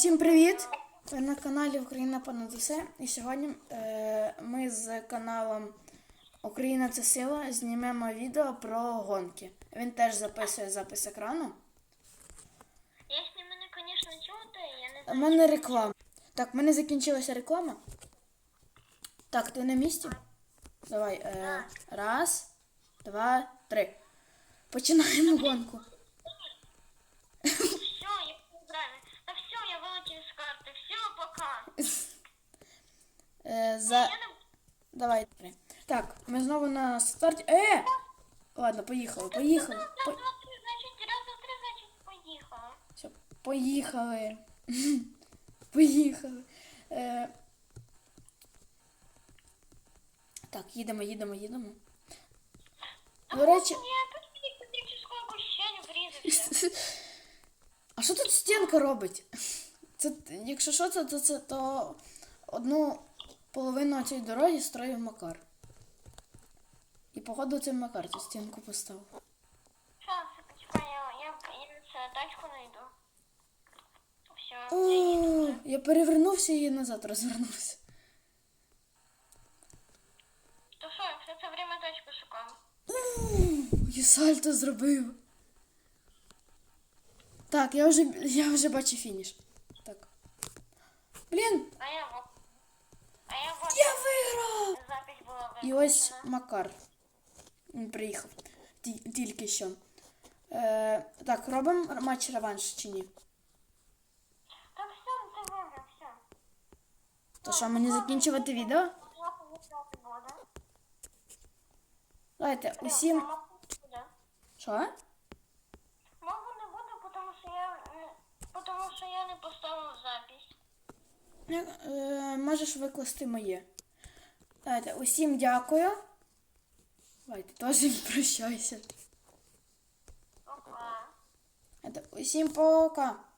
Всім привіт! Ви на каналі Україна понад усе. І сьогодні е, ми з каналом Україна це сила знімемо відео про гонки. Він теж записує запис екрану. Якщо мене, звісно, чути, я не У мене реклама. Так, в мене закінчилася реклама. Так, ти на місці? Давай. Е, раз, два, три. Починаємо гонку. Все, я програю. Та все, я вилетів з карти. Все, пока. Е, за... Давай. Три. Так, ми знову на старті. Е! Ладно, поїхали, поїхали. По... Все, поїхали. Поїхали. Е... Так, їдемо, їдемо, їдемо. До речі, а що тут стінка робить? Це, якщо що, це, то, це, то одну половину цієї дороги строїв Макар. І походу це Макар цю стінку поставив. Щас, почекай, я, я, я це тачку знайду. Все, я їду. О, я перевернувся і назад розвернувся. То що, я все це время тачку шукав. Я сальто зробив. Так, я вже, я вже бачу фініш. Так. Блін, А я вот. А я вот. я виграв! Запись була І ось Макар. Він приїхав. Ті- Тільки що. Е, так, робимо матч реванш чи ні? Та все, ти виграв, все. То що, мені закінчувати відео? Давайте, усім. Що? Маму не буду, тому що я не тому що я не поставив запись. Е, можеш викласти моє. Давайте, усім дякую. Давайте, теж прощайся. Давайте, усім пока.